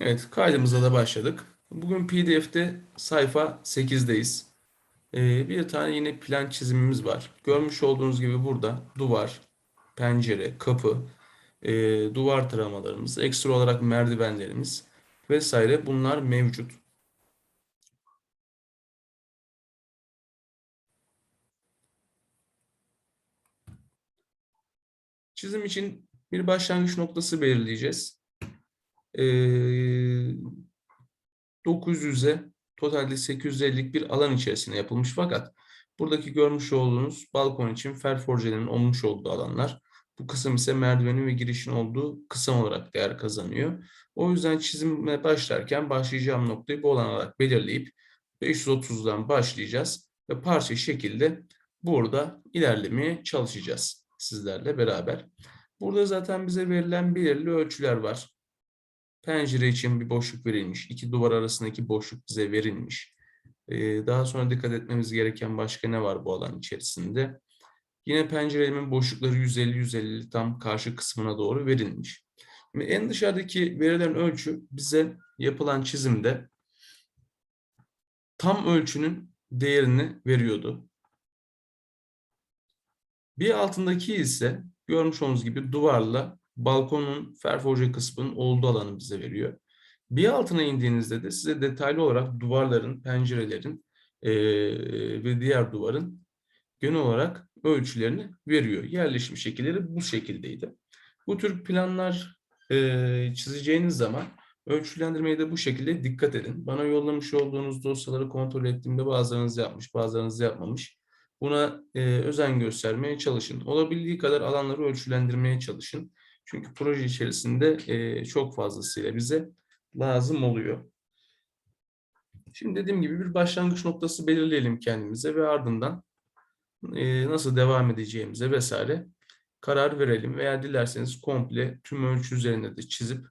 Evet, kaydımıza da başladık. Bugün PDF'de sayfa 8'deyiz. Ee, bir tane yine plan çizimimiz var. Görmüş olduğunuz gibi burada duvar, pencere, kapı, e, duvar taramalarımız, ekstra olarak merdivenlerimiz vesaire bunlar mevcut. Çizim için bir başlangıç noktası belirleyeceğiz. Ee, 900'e totalde 850'lik bir alan içerisinde yapılmış fakat buradaki görmüş olduğunuz balkon için ferforjenin olmuş olduğu alanlar. Bu kısım ise merdivenin ve girişin olduğu kısım olarak değer kazanıyor. O yüzden çizime başlarken başlayacağım noktayı bu alan olarak belirleyip 530'dan başlayacağız ve parça şekilde burada ilerlemeye çalışacağız sizlerle beraber. Burada zaten bize verilen belirli ölçüler var. Pencere için bir boşluk verilmiş. iki duvar arasındaki boşluk bize verilmiş. Ee, daha sonra dikkat etmemiz gereken başka ne var bu alan içerisinde? Yine pencerelerimin boşlukları 150-150 tam karşı kısmına doğru verilmiş. Şimdi en dışarıdaki verilen ölçü bize yapılan çizimde tam ölçünün değerini veriyordu. Bir altındaki ise görmüş olduğunuz gibi duvarla balkonun ferforje kısmının olduğu alanı bize veriyor. Bir altına indiğinizde de size detaylı olarak duvarların, pencerelerin eee, ve diğer duvarın genel olarak ölçülerini veriyor. Yerleşim şekilleri bu şekildeydi. Bu tür planlar eee, çizeceğiniz zaman ölçülendirmeye de bu şekilde dikkat edin. Bana yollamış olduğunuz dosyaları kontrol ettiğimde bazılarınız yapmış, bazılarınız yapmamış. Buna eee, özen göstermeye çalışın. Olabildiği kadar alanları ölçülendirmeye çalışın. Çünkü proje içerisinde eee, çok fazlasıyla bize lazım oluyor. Şimdi dediğim gibi bir başlangıç noktası belirleyelim kendimize ve ardından eee, nasıl devam edeceğimize vesaire karar verelim veya dilerseniz komple tüm ölçü üzerinde de çizip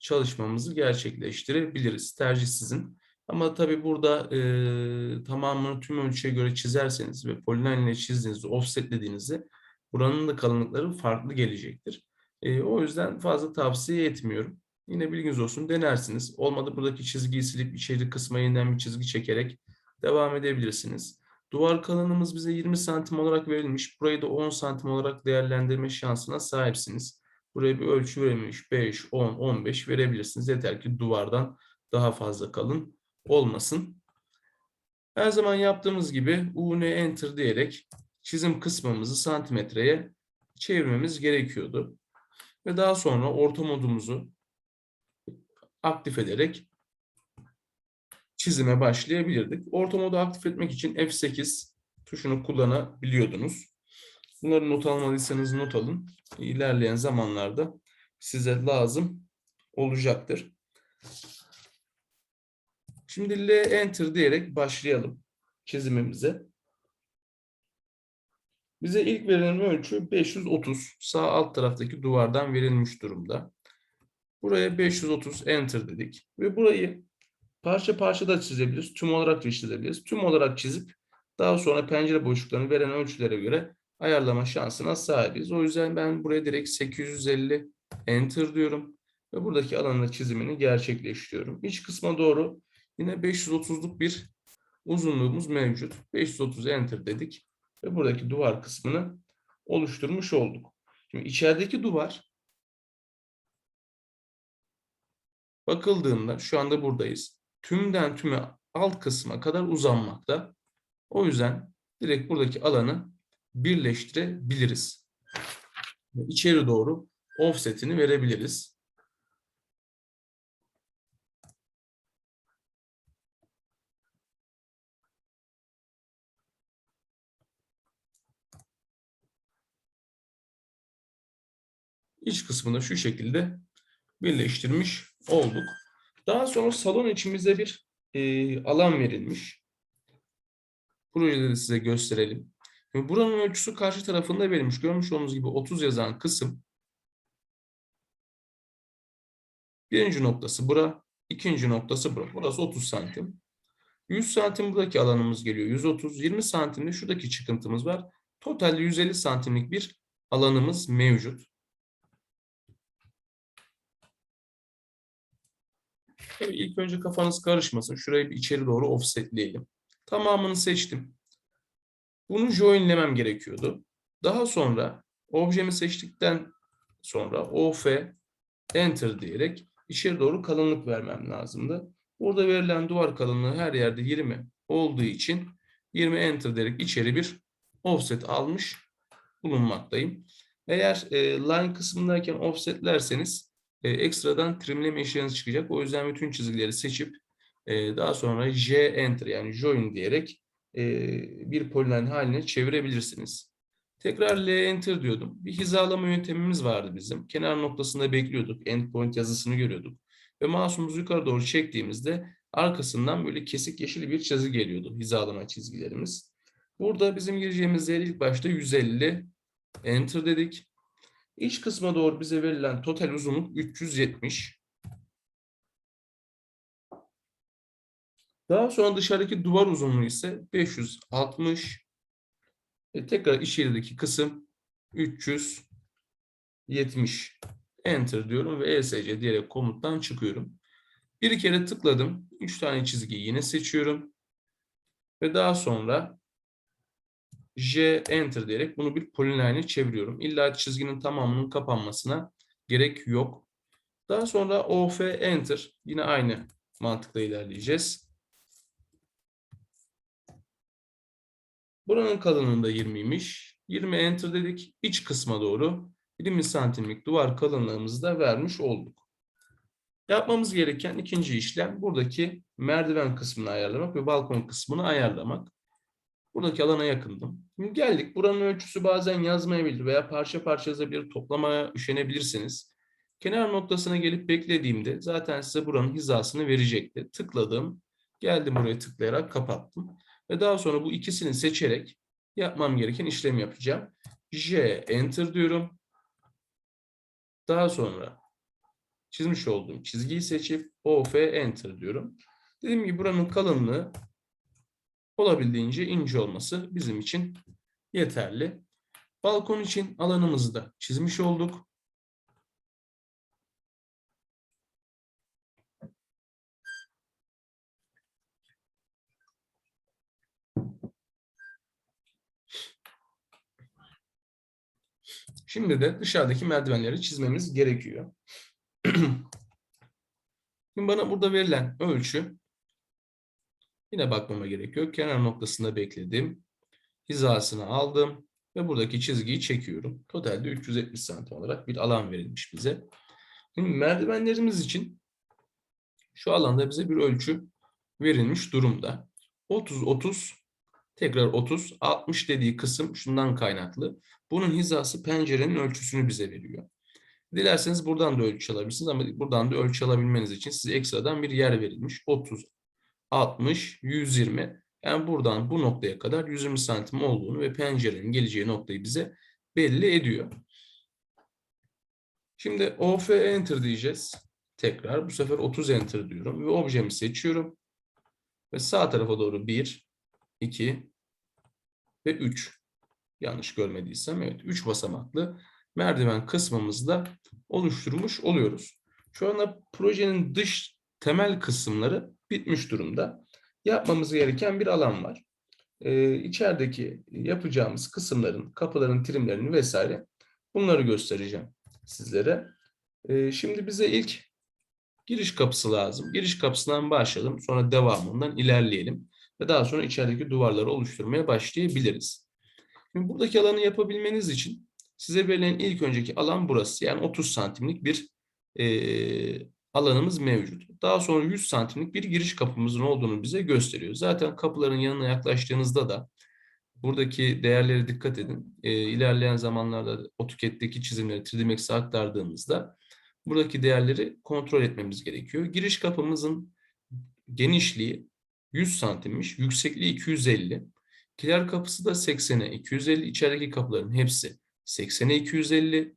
çalışmamızı gerçekleştirebiliriz. Tercih sizin. Ama tabii burada eee, tamamını tüm ölçüye göre çizerseniz ve poliline ile çizdiğinizde, offsetlediğinizde buranın da kalınlıkları farklı gelecektir. E, o yüzden fazla tavsiye etmiyorum. Yine bilginiz olsun denersiniz. Olmadı buradaki çizgiyi silip içeri kısma yeniden bir çizgi çekerek devam edebilirsiniz. Duvar kalınlığımız bize 20 santim olarak verilmiş. Burayı da 10 santim olarak değerlendirme şansına sahipsiniz. Buraya bir ölçü verilmiş. 5, 10, 15 verebilirsiniz. Yeter ki duvardan daha fazla kalın olmasın. Her zaman yaptığımız gibi UN Enter diyerek çizim kısmımızı santimetreye çevirmemiz gerekiyordu. Ve daha sonra orta modumuzu aktif ederek çizime başlayabilirdik. Orta modu aktif etmek için F8 tuşunu kullanabiliyordunuz. Bunları not almalıysanız not alın. İlerleyen zamanlarda size lazım olacaktır. Şimdi L Enter diyerek başlayalım çizimimize. Bize ilk verilen ölçü 530. Sağ alt taraftaki duvardan verilmiş durumda. Buraya 530 enter dedik. Ve burayı parça parça da çizebiliriz. Tüm olarak da çizebiliriz. Tüm olarak çizip daha sonra pencere boşluklarını veren ölçülere göre ayarlama şansına sahibiz. O yüzden ben buraya direkt 850 enter diyorum. Ve buradaki alanın çizimini gerçekleştiriyorum. İç kısma doğru yine 530'luk bir uzunluğumuz mevcut. 530 enter dedik ve buradaki duvar kısmını oluşturmuş olduk. Şimdi içerideki duvar bakıldığında şu anda buradayız. Tümden tüme alt kısma kadar uzanmakta. O yüzden direkt buradaki alanı birleştirebiliriz. İçeri doğru offset'ini verebiliriz. İç kısmını şu şekilde birleştirmiş olduk. Daha sonra salon içimize bir e, alan verilmiş. Projede de size gösterelim. Şimdi buranın ölçüsü karşı tarafında verilmiş. Görmüş olduğunuz gibi 30 yazan kısım. Birinci noktası bura. ikinci noktası bura. Burası 30 santim. 100 santim buradaki alanımız geliyor. 130. 20 santimde şuradaki çıkıntımız var. Totalde 150 santimlik bir alanımız mevcut. Tabii ilk önce kafanız karışmasın. Şurayı bir içeri doğru offsetleyelim. Tamamını seçtim. Bunu joinlemem gerekiyordu. Daha sonra objemi seçtikten sonra OF Enter diyerek içeri doğru kalınlık vermem lazımdı. Burada verilen duvar kalınlığı her yerde 20 olduğu için 20 Enter diyerek içeri bir offset almış bulunmaktayım. Eğer e, line kısmındayken offsetlerseniz e, ekstradan trimleme işleminiz çıkacak. O yüzden bütün çizgileri seçip e, daha sonra J Enter yani join diyerek e, bir poliline haline çevirebilirsiniz. Tekrar L Enter diyordum. Bir hizalama yöntemimiz vardı bizim. Kenar noktasında bekliyorduk. Endpoint yazısını görüyorduk. Ve mouse'umuzu yukarı doğru çektiğimizde arkasından böyle kesik yeşil bir çizgi geliyordu. Hizalama çizgilerimiz. Burada bizim gireceğimiz yer ilk başta 150 Enter dedik. İç kısma doğru bize verilen total uzunluk 370. Daha sonra dışarıdaki duvar uzunluğu ise 560. Ve tekrar içerideki kısım 370. Enter diyorum ve ESC diyerek komuttan çıkıyorum. Bir kere tıkladım. 3 tane çizgiyi yine seçiyorum. Ve daha sonra J Enter diyerek bunu bir poliline çeviriyorum. İlla çizginin tamamının kapanmasına gerek yok. Daha sonra OF Enter. Yine aynı mantıkla ilerleyeceğiz. Buranın kalınlığında 20'ymiş. 20 Enter dedik. İç kısma doğru 20 santimlik duvar kalınlığımızı da vermiş olduk. Yapmamız gereken ikinci işlem buradaki merdiven kısmını ayarlamak ve balkon kısmını ayarlamak. Buradaki alana yakındım. Şimdi geldik. Buranın ölçüsü bazen yazmayabilir veya parça parça yazabilir, toplamaya üşenebilirsiniz. Kenar noktasına gelip beklediğimde zaten size buranın hizasını verecekti. Tıkladım. Geldim buraya tıklayarak kapattım. Ve daha sonra bu ikisini seçerek yapmam gereken işlemi yapacağım. J Enter diyorum. Daha sonra çizmiş olduğum çizgiyi seçip OF Enter diyorum. Dediğim gibi buranın kalınlığı olabildiğince ince olması bizim için yeterli. Balkon için alanımızı da çizmiş olduk. Şimdi de dışarıdaki merdivenleri çizmemiz gerekiyor. Şimdi bana burada verilen ölçü yine bakmama gerekiyor. Kenar noktasında bekledim. Hizasını aldım ve buradaki çizgiyi çekiyorum. Totalde 370 santim olarak bir alan verilmiş bize. Şimdi merdivenlerimiz için şu alanda bize bir ölçü verilmiş durumda. 30 30 tekrar 30 60 dediği kısım şundan kaynaklı. Bunun hizası pencerenin ölçüsünü bize veriyor. Dilerseniz buradan da ölçü alabilirsiniz ama buradan da ölçü alabilmeniz için size ekstradan bir yer verilmiş. 30, 60, 120. Yani buradan bu noktaya kadar 120 santim olduğunu ve pencerenin geleceği noktayı bize belli ediyor. Şimdi OF Enter diyeceğiz. Tekrar bu sefer 30 Enter diyorum ve objemi seçiyorum. Ve sağ tarafa doğru 1, 2 ve 3 yanlış görmediysem evet 3 basamaklı merdiven kısmımızda oluşturmuş oluyoruz. Şu anda projenin dış temel kısımları bitmiş durumda. Yapmamız gereken bir alan var. Ee, içerideki yapacağımız kısımların, kapıların trimlerini vesaire bunları göstereceğim sizlere. Ee, şimdi bize ilk giriş kapısı lazım. Giriş kapısından başlayalım. Sonra devamından ilerleyelim. Ve daha sonra içerideki duvarları oluşturmaya başlayabiliriz. Şimdi buradaki alanı yapabilmeniz için size verilen ilk önceki alan burası. Yani 30 santimlik bir e, alanımız mevcut. Daha sonra 100 santimlik bir giriş kapımızın olduğunu bize gösteriyor. Zaten kapıların yanına yaklaştığınızda da buradaki değerlere dikkat edin. E, ilerleyen zamanlarda AutoCAD'deki çizimleri 3D Max'e aktardığımızda buradaki değerleri kontrol etmemiz gerekiyor. Giriş kapımızın genişliği 100 santimmiş, yüksekliği 250. Kiler kapısı da 80'e 250. İçerideki kapıların hepsi 80'e 250.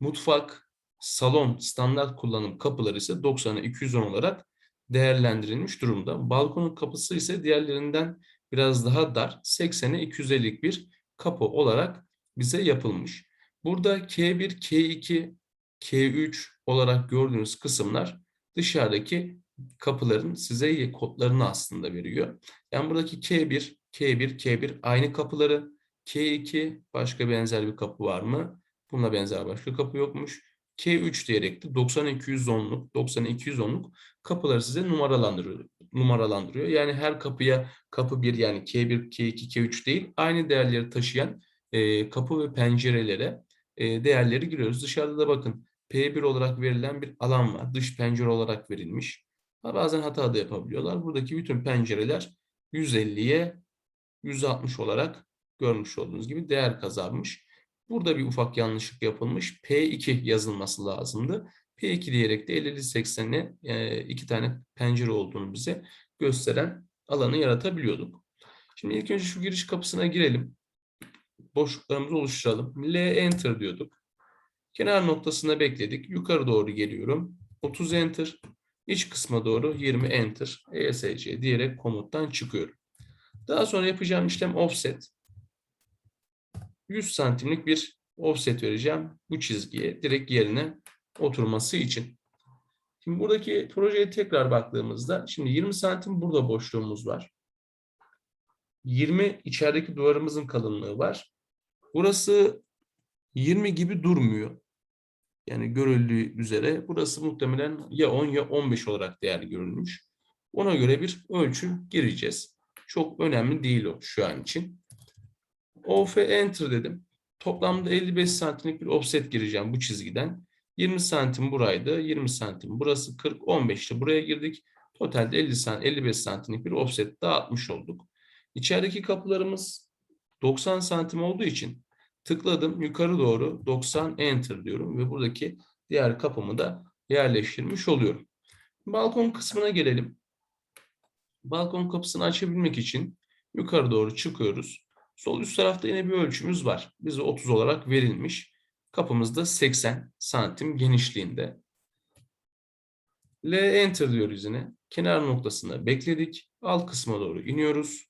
Mutfak, salon standart kullanım kapıları ise 90'a 210 olarak değerlendirilmiş durumda. Balkonun kapısı ise diğerlerinden biraz daha dar 80'e 250'lik bir kapı olarak bize yapılmış. Burada K1, K2, K3 olarak gördüğünüz kısımlar dışarıdaki kapıların size kodlarını aslında veriyor. Yani buradaki K1, K1, K1 aynı kapıları. K2 başka benzer bir kapı var mı? Buna benzer başka kapı yokmuş. K3 diyerek de 90-210'luk, 90-210'luk kapıları size numaralandırıyor. numaralandırıyor. Yani her kapıya kapı 1 yani K1, K2, K3 değil aynı değerleri taşıyan e, kapı ve pencerelere e, değerleri giriyoruz. Dışarıda da bakın P1 olarak verilen bir alan var. Dış pencere olarak verilmiş. Bazen hata da yapabiliyorlar. Buradaki bütün pencereler 150'ye 160 olarak görmüş olduğunuz gibi değer kazanmış. Burada bir ufak yanlışlık yapılmış. P2 yazılması lazımdı. P2 diyerek de 50-80'e e, iki tane pencere olduğunu bize gösteren alanı yaratabiliyorduk. Şimdi ilk önce şu giriş kapısına girelim. Boşluklarımızı oluşturalım. L enter diyorduk. Kenar noktasında bekledik. Yukarı doğru geliyorum. 30 enter. İç kısma doğru 20 enter. ESC diyerek komuttan çıkıyorum. Daha sonra yapacağım işlem offset. 100 santimlik bir offset vereceğim bu çizgiye direkt yerine oturması için. Şimdi buradaki projeye tekrar baktığımızda şimdi 20 santim burada boşluğumuz var. 20 içerideki duvarımızın kalınlığı var. Burası 20 gibi durmuyor. Yani görüldüğü üzere burası muhtemelen ya 10 ya 15 olarak değer görülmüş. Ona göre bir ölçü gireceğiz. Çok önemli değil o şu an için. OF enter dedim. Toplamda 55 santimlik bir offset gireceğim bu çizgiden. 20 santim buraydı. 20 santim burası 40. 15 de buraya girdik. Totalde 50 santim, 55 santimlik bir offset dağıtmış olduk. İçerideki kapılarımız 90 santim olduğu için tıkladım yukarı doğru 90 enter diyorum ve buradaki diğer kapımı da yerleştirmiş oluyorum. Balkon kısmına gelelim. Balkon kapısını açabilmek için yukarı doğru çıkıyoruz. Sol üst tarafta yine bir ölçümüz var. Bize 30 olarak verilmiş. Kapımız da 80 santim genişliğinde. L enter diyoruz yine. Kenar noktasında bekledik. Alt kısma doğru iniyoruz.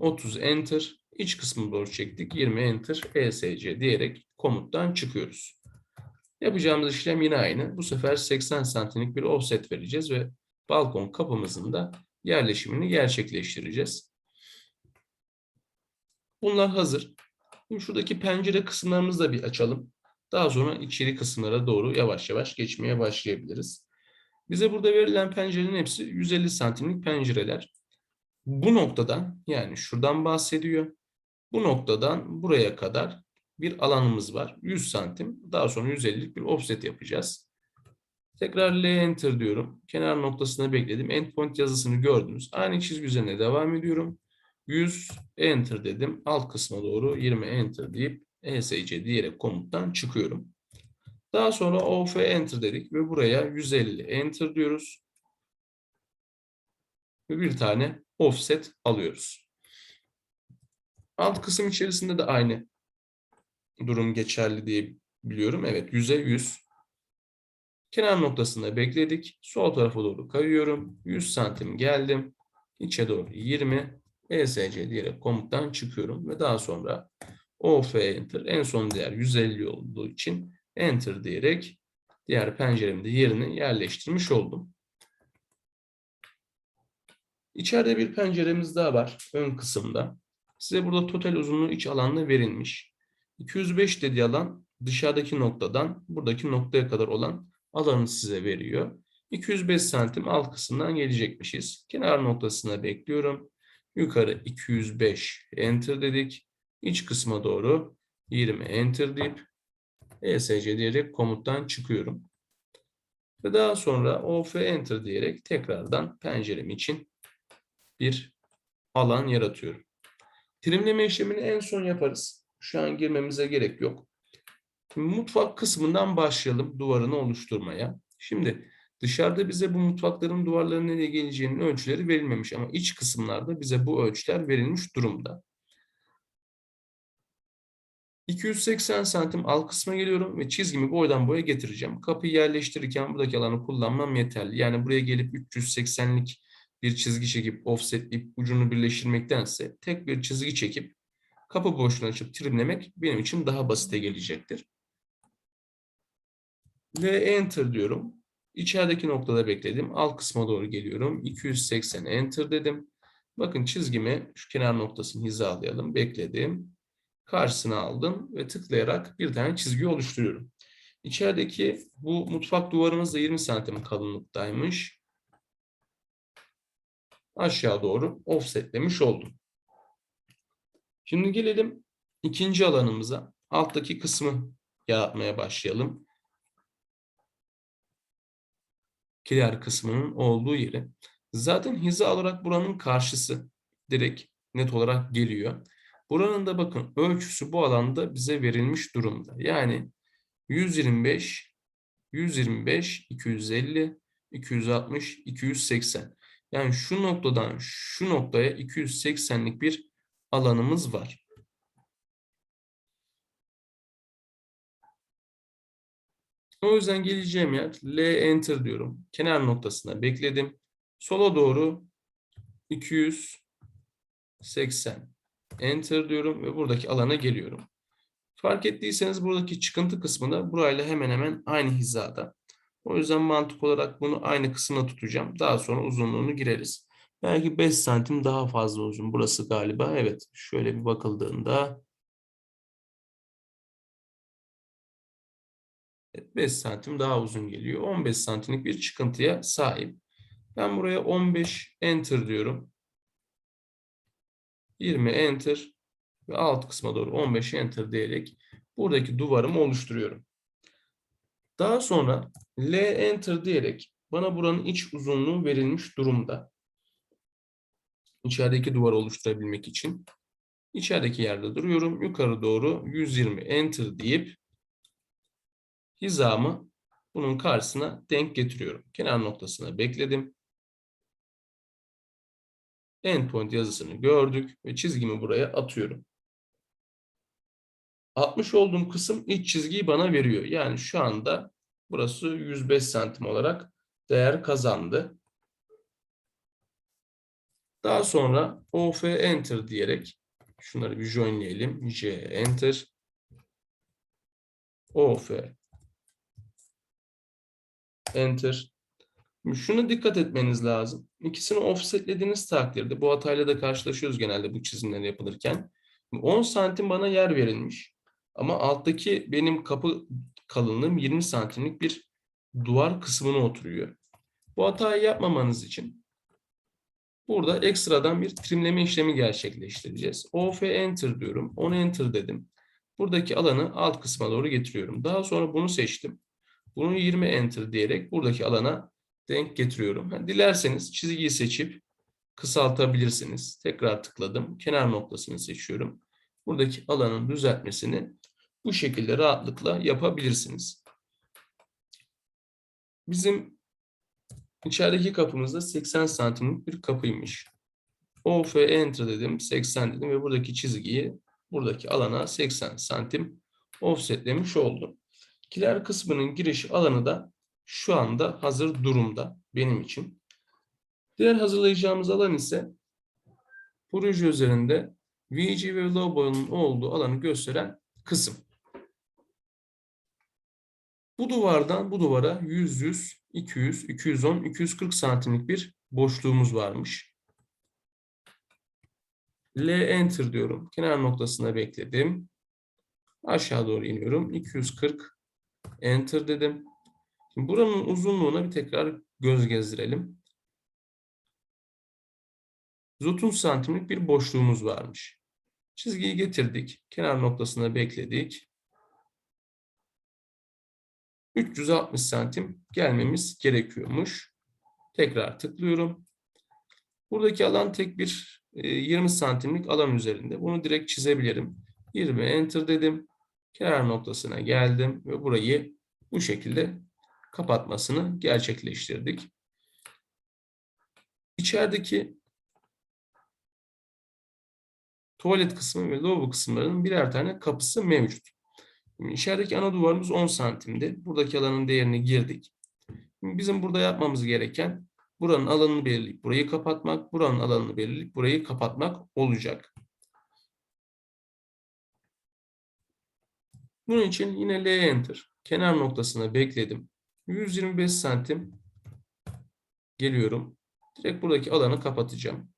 30 enter. İç kısmı doğru çektik. 20 enter ESC diyerek komuttan çıkıyoruz. Yapacağımız işlem yine aynı. Bu sefer 80 santimlik bir offset vereceğiz ve balkon kapımızın da yerleşimini gerçekleştireceğiz. Bunlar hazır. Şimdi şuradaki pencere kısımlarımızı da bir açalım. Daha sonra içeri kısımlara doğru yavaş yavaş geçmeye başlayabiliriz. Bize burada verilen pencerelerin hepsi 150 santimlik pencereler. Bu noktadan yani şuradan bahsediyor. Bu noktadan buraya kadar bir alanımız var. 100 santim. Daha sonra 150'lik bir offset yapacağız. Tekrar L enter diyorum. Kenar noktasına bekledim. Endpoint yazısını gördünüz. Aynı çizgi üzerine devam ediyorum. 100 enter dedim. Alt kısma doğru 20 enter deyip ESC diyerek komuttan çıkıyorum. Daha sonra OF enter dedik ve buraya 150 enter diyoruz. Ve bir tane offset alıyoruz. Alt kısım içerisinde de aynı durum geçerli diye biliyorum. Evet 100'e 100. Kenar noktasında bekledik. Sol tarafa doğru kayıyorum. 100 santim geldim. İçe doğru 20. ESC diyerek komuttan çıkıyorum ve daha sonra OF enter en son değer 150 olduğu için enter diyerek diğer penceremde yerini yerleştirmiş oldum. İçeride bir penceremiz daha var ön kısımda. Size burada total uzunluğu iç alanla verilmiş. 205 dediği alan dışarıdaki noktadan buradaki noktaya kadar olan alanı size veriyor. 205 santim alt kısımdan gelecekmişiz. Kenar noktasına bekliyorum. Yukarı 205 enter dedik. İç kısma doğru 20 enter deyip ESC diyerek komuttan çıkıyorum. Ve daha sonra OF enter diyerek tekrardan pencerem için bir alan yaratıyorum. Trimleme işlemini en son yaparız. Şu an girmemize gerek yok. Mutfak kısmından başlayalım duvarını oluşturmaya. Şimdi dışarıda bize bu mutfakların duvarlarının nereye geleceğinin ölçüleri verilmemiş ama iç kısımlarda bize bu ölçüler verilmiş durumda. 280 santim alt kısma geliyorum ve çizgimi boydan boya getireceğim. Kapıyı yerleştirirken buradaki alanı kullanmam yeterli. Yani buraya gelip 380'lik bir çizgi çekip offsetleyip ucunu birleştirmektense tek bir çizgi çekip kapı boşluğunu açıp trimlemek benim için daha basite gelecektir. Ve enter diyorum. İçerideki noktada bekledim. Alt kısma doğru geliyorum. 280 enter dedim. Bakın çizgimi şu kenar noktasını hizalayalım. Bekledim. Karşısına aldım ve tıklayarak bir tane çizgi oluşturuyorum. İçerideki bu mutfak duvarımız da 20 santim kalınlıktaymış. Aşağı doğru offsetlemiş oldum. Şimdi gelelim ikinci alanımıza. Alttaki kısmı yaratmaya başlayalım. Kiler kısmının olduğu yeri. Zaten hiza olarak buranın karşısı direkt net olarak geliyor. Buranın da bakın ölçüsü bu alanda bize verilmiş durumda. Yani 125, 125, 250, 260, 280. Yani şu noktadan şu noktaya 280'lik bir alanımız var. O yüzden geleceğim yer L enter diyorum. Kenar noktasına bekledim. Sola doğru 280 enter diyorum ve buradaki alana geliyorum. Fark ettiyseniz buradaki çıkıntı kısmı da burayla hemen hemen aynı hizada. O yüzden mantık olarak bunu aynı kısmına tutacağım. Daha sonra uzunluğunu gireriz. Belki 5 santim daha fazla uzun. Burası galiba evet. Şöyle bir bakıldığında 5 santim daha uzun geliyor. 15 santimlik bir çıkıntıya sahip. Ben buraya 15 enter diyorum. 20 enter ve alt kısma doğru 15 enter diyerek buradaki duvarımı oluşturuyorum. Daha sonra L enter diyerek bana buranın iç uzunluğu verilmiş durumda. İçerideki duvar oluşturabilmek için. içerideki yerde duruyorum. Yukarı doğru 120 enter deyip hizamı bunun karşısına denk getiriyorum. Kenar noktasına bekledim. Endpoint yazısını gördük ve çizgimi buraya atıyorum. Atmış olduğum kısım iç çizgiyi bana veriyor. Yani şu anda burası 105 santim olarak değer kazandı. Daha sonra OF Enter diyerek şunları bir joinleyelim. J Enter. OF Enter. Şuna dikkat etmeniz lazım. İkisini offsetlediğiniz takdirde bu hatayla da karşılaşıyoruz genelde bu çizimler yapılırken. 10 santim bana yer verilmiş. Ama alttaki benim kapı kalınlığım 20 santimlik bir duvar kısmına oturuyor. Bu hatayı yapmamanız için burada ekstradan bir trimleme işlemi gerçekleştireceğiz. OF Enter diyorum. 10 Enter dedim. Buradaki alanı alt kısma doğru getiriyorum. Daha sonra bunu seçtim. Bunu 20 Enter diyerek buradaki alana denk getiriyorum. dilerseniz çizgiyi seçip kısaltabilirsiniz. Tekrar tıkladım. Kenar noktasını seçiyorum. Buradaki alanın düzeltmesini bu şekilde rahatlıkla yapabilirsiniz. Bizim içerideki kapımızda 80 santimlik bir kapıymış. OF enter dedim 80 dedim ve buradaki çizgiyi buradaki alana 80 santim offsetlemiş oldum. Kiler kısmının giriş alanı da şu anda hazır durumda benim için. Diğer hazırlayacağımız alan ise proje üzerinde VG ve low boyunun olduğu alanı gösteren kısım. Bu duvardan bu duvara 100, 100, 200, 210, 240 santimlik bir boşluğumuz varmış. L enter diyorum. Kenar noktasına bekledim. Aşağı doğru iniyorum. 240 enter dedim. Şimdi buranın uzunluğuna bir tekrar göz gezdirelim. 130 santimlik bir boşluğumuz varmış. Çizgiyi getirdik. Kenar noktasına bekledik. 360 santim gelmemiz gerekiyormuş. Tekrar tıklıyorum. Buradaki alan tek bir 20 e, santimlik alan üzerinde. Bunu direkt çizebilirim. 20 enter dedim. Kenar noktasına geldim ve burayı bu şekilde kapatmasını gerçekleştirdik. İçerideki tuvalet kısmı ve lavabo kısımlarının birer tane kapısı mevcut. İçerideki ana duvarımız 10 santimdi. Buradaki alanın değerini girdik. Bizim burada yapmamız gereken buranın alanını belirleyip burayı kapatmak, buranın alanını belirleyip burayı kapatmak olacak. Bunun için yine L enter. Kenar noktasına bekledim. 125 santim geliyorum. Direkt buradaki alanı kapatacağım.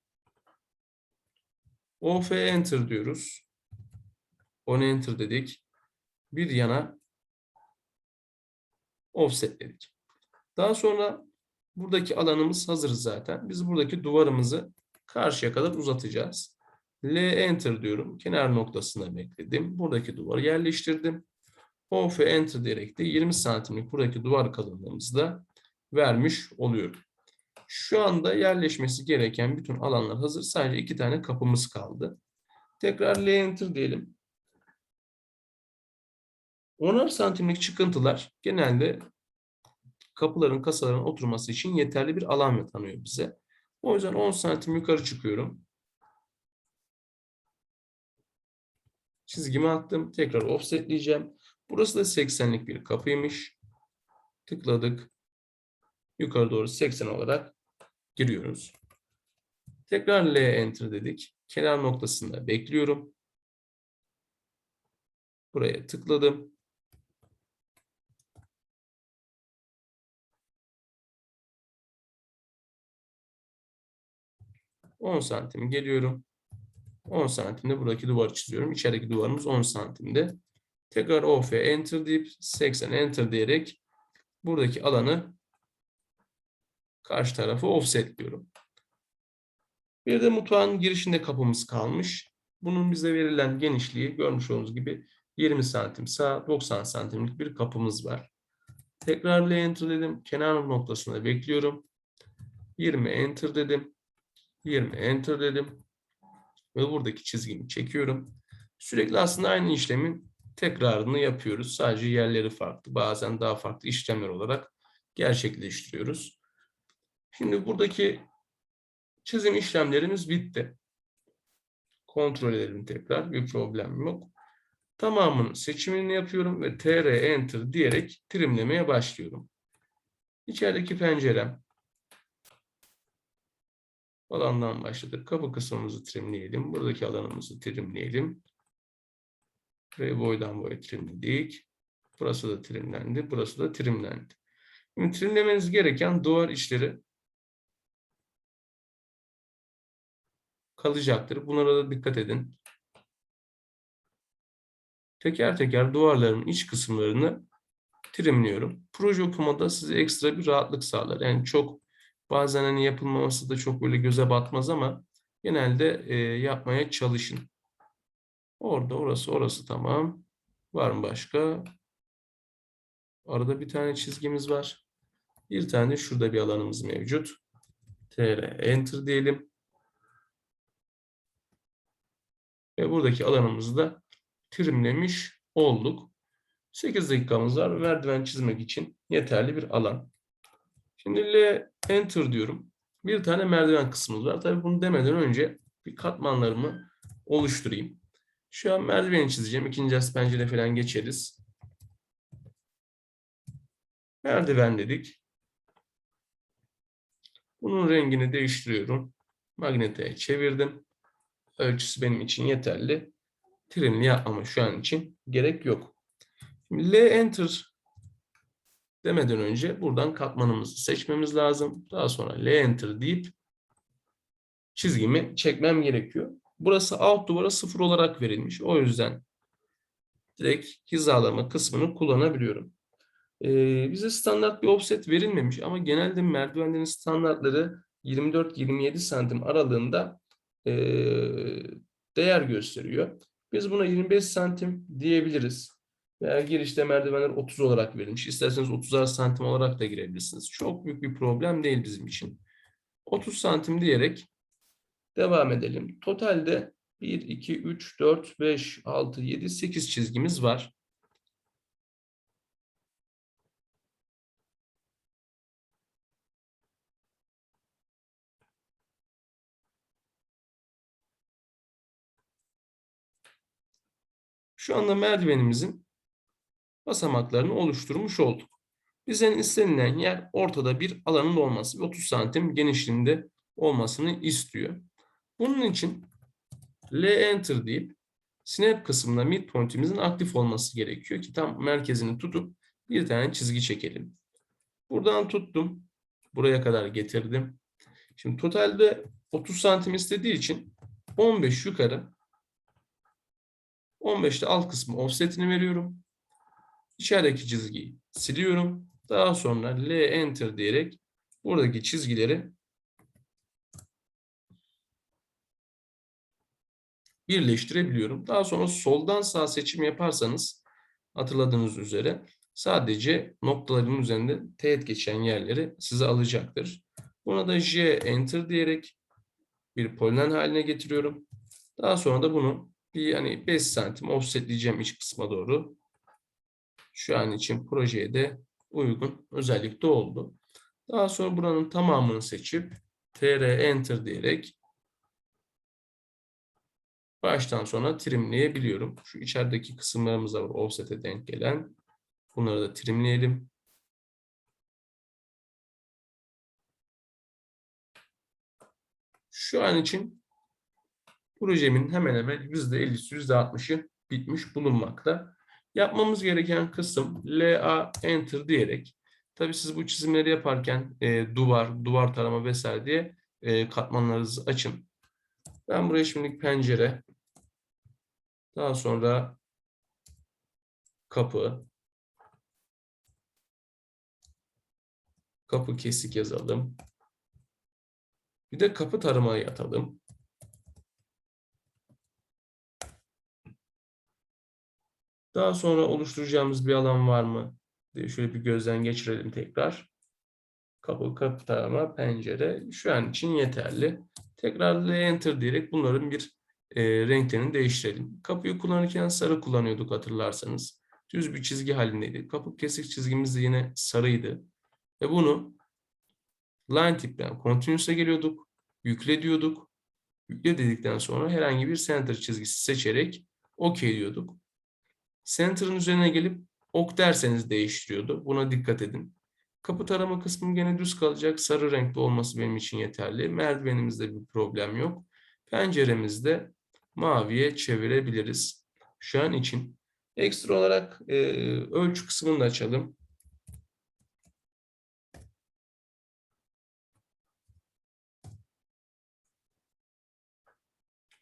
OF enter diyoruz. On enter dedik. Bir yana offsetledik. Daha sonra buradaki alanımız hazır zaten. Biz buradaki duvarımızı karşıya kadar uzatacağız. L enter diyorum. Kenar noktasına bekledim. Buradaki duvarı yerleştirdim. OF enter diyerek de 20 santimlik buradaki duvar kalınlığımızı da vermiş oluyorum. Şu anda yerleşmesi gereken bütün alanlar hazır. Sadece iki tane kapımız kaldı. Tekrar L enter diyelim. 10'ar santimlik çıkıntılar genelde kapıların, kasaların oturması için yeterli bir alan tanıyor bize. O yüzden 10 santim yukarı çıkıyorum. Çizgimi attım. Tekrar offsetleyeceğim. Burası da 80'lik bir kapıymış. Tıkladık. Yukarı doğru 80 olarak giriyoruz. Tekrar L enter dedik. Kenar noktasında bekliyorum. Buraya tıkladım. On santim geliyorum. 10 santimde buradaki duvarı çiziyorum. İçerideki duvarımız 10 santimde. Tekrar OF enter deyip 80 enter diyerek buradaki alanı karşı tarafı offsetliyorum. Bir de mutfağın girişinde kapımız kalmış. Bunun bize verilen genişliği görmüş olduğunuz gibi 20 santim sağ 90 santimlik bir kapımız var. Tekrar enter dedim. Kenar noktasında bekliyorum. 20 enter dedim. 20 enter dedim. Ve buradaki çizgimi çekiyorum. Sürekli aslında aynı işlemin tekrarını yapıyoruz. Sadece yerleri farklı. Bazen daha farklı işlemler olarak gerçekleştiriyoruz. Şimdi buradaki çizim işlemlerimiz bitti. Kontrol edelim tekrar. Bir problem yok. Tamamının seçimini yapıyorum ve TR Enter diyerek trimlemeye başlıyorum. İçerideki pencerem alandan başladık. Kapı kısmımızı trimleyelim. Buradaki alanımızı trimleyelim. Burayı boydan boya trimledik. Burası da trimlendi. Burası da trimlendi. Şimdi trimlemeniz gereken duvar içleri kalacaktır. Bunlara da dikkat edin. Teker teker duvarların iç kısımlarını trimliyorum. Proje okumada size ekstra bir rahatlık sağlar. Yani çok bazen hani yapılmaması da çok böyle göze batmaz ama genelde e, yapmaya çalışın. Orada orası orası tamam. Var mı başka? Arada bir tane çizgimiz var. Bir tane şurada bir alanımız mevcut. TR Enter diyelim. Ve buradaki alanımızı da trimlemiş olduk. 8 dakikamız var. Merdiven çizmek için yeterli bir alan. Şimdi L Enter diyorum. Bir tane merdiven kısmımız var. Tabii bunu demeden önce bir katmanlarımı oluşturayım. Şu an merdiveni çizeceğim. İkinci as pencere falan geçeriz. Merdiven dedik. Bunun rengini değiştiriyorum. Magneteye çevirdim. Ölçüsü benim için yeterli. Trimli yapmama şu an için gerek yok. Şimdi L Enter demeden önce buradan katmanımızı seçmemiz lazım. Daha sonra L Enter deyip çizgimi çekmem gerekiyor. Burası alt duvara sıfır olarak verilmiş. O yüzden direkt hizalama kısmını kullanabiliyorum. Ee, bize standart bir offset verilmemiş ama genelde merdivenlerin standartları 24-27 santim aralığında e, değer gösteriyor. Biz buna 25 santim diyebiliriz. Veya girişte merdivenler 30 olarak verilmiş. İsterseniz 30'ar santim olarak da girebilirsiniz. Çok büyük bir problem değil bizim için. 30 santim diyerek devam edelim. Totalde 1, 2, 3, 4, 5, 6, 7, 8 çizgimiz var. Şu anda merdivenimizin basamaklarını oluşturmuş olduk. Bizden istenilen yer ortada bir alanın olması. 30 santim genişliğinde olmasını istiyor. Bunun için L enter deyip snap kısmında midpoint'imizin aktif olması gerekiyor ki tam merkezini tutup bir tane çizgi çekelim. Buradan tuttum. Buraya kadar getirdim. Şimdi totalde 30 santim istediği için 15 yukarı 15'te alt kısmı offsetini veriyorum. İçerideki çizgiyi siliyorum. Daha sonra L enter diyerek buradaki çizgileri birleştirebiliyorum. Daha sonra soldan sağ seçim yaparsanız hatırladığınız üzere sadece noktaların üzerinde teğet geçen yerleri size alacaktır. Buna da J enter diyerek bir poligon haline getiriyorum. Daha sonra da bunu bir hani 5 santim offsetleyeceğim iç kısma doğru. Şu an için projeye de uygun özellikle oldu. Daha sonra buranın tamamını seçip TR enter diyerek baştan sona trimleyebiliyorum. Şu içerideki kısımlarımız da var offset'e denk gelen. Bunları da trimleyelim. Şu an için projemin hemen hemen %50'si %60'ı bitmiş bulunmakta. Yapmamız gereken kısım LA Enter diyerek tabii siz bu çizimleri yaparken e, duvar, duvar tarama vesaire diye e, katmanlarınızı açın. Ben buraya şimdilik pencere, daha sonra kapı, kapı kesik yazalım. Bir de kapı taramayı atalım. Daha sonra oluşturacağımız bir alan var mı diye şöyle bir gözden geçirelim tekrar. Kapı, kapı tarama, pencere şu an için yeterli. Tekrar enter diyerek bunların bir e, renklerini değiştirelim. Kapıyı kullanırken sarı kullanıyorduk hatırlarsanız. Düz bir çizgi halindeydi. Kapı kesik çizgimiz de yine sarıydı. Ve bunu line tipten continuous'a geliyorduk. Yükle diyorduk. Yükle dedikten sonra herhangi bir center çizgisi seçerek OK diyorduk. Center'ın üzerine gelip ok derseniz değiştiriyordu. Buna dikkat edin. Kapı tarama kısmı gene düz kalacak. Sarı renkli olması benim için yeterli. Merdivenimizde bir problem yok. Penceremizde maviye çevirebiliriz. Şu an için. Ekstra olarak e, ölçü kısmını da açalım.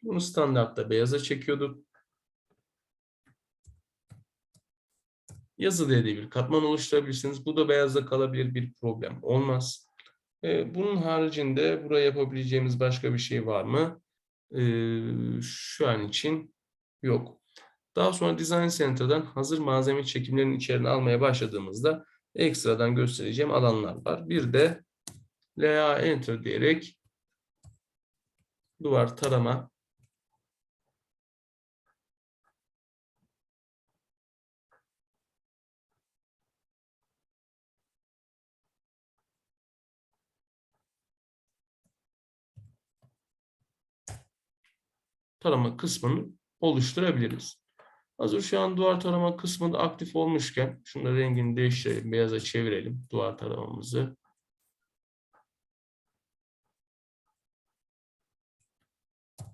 Bunu standartta beyaza çekiyorduk. Yazı diye bir katman oluşturabilirsiniz. Bu da beyazda kalabilir bir problem olmaz. Ee, bunun haricinde buraya yapabileceğimiz başka bir şey var mı? Ee, şu an için yok. Daha sonra Design Center'dan hazır malzeme çekimlerinin içerini almaya başladığımızda ekstradan göstereceğim alanlar var. Bir de LA Enter diyerek duvar tarama tarama kısmını oluşturabiliriz. Hazır şu an duvar tarama kısmında aktif olmuşken şunu rengini değiştirelim. Beyaza çevirelim duvar taramamızı.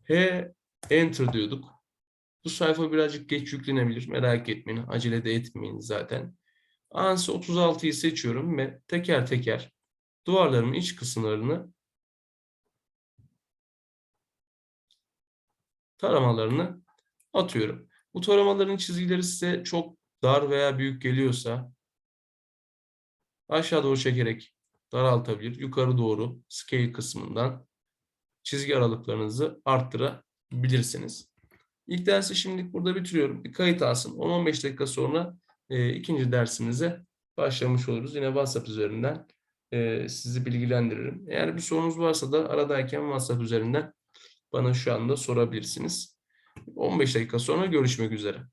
H enter diyorduk. Bu sayfa birazcık geç yüklenebilir. Merak etmeyin. Acele de etmeyin zaten. ANSI 36'yı seçiyorum ve teker teker duvarlarımın iç kısımlarını taramalarını atıyorum. Bu taramaların çizgileri size çok dar veya büyük geliyorsa aşağı doğru çekerek daraltabilir. Yukarı doğru scale kısmından çizgi aralıklarınızı arttırabilirsiniz. İlk dersi şimdilik burada bitiriyorum. Bir kayıt alsın. 10-15 dakika sonra e, ikinci dersimize başlamış oluruz. Yine WhatsApp üzerinden e, sizi bilgilendiririm. Eğer bir sorunuz varsa da aradayken WhatsApp üzerinden bana şu anda sorabilirsiniz. 15 dakika sonra görüşmek üzere.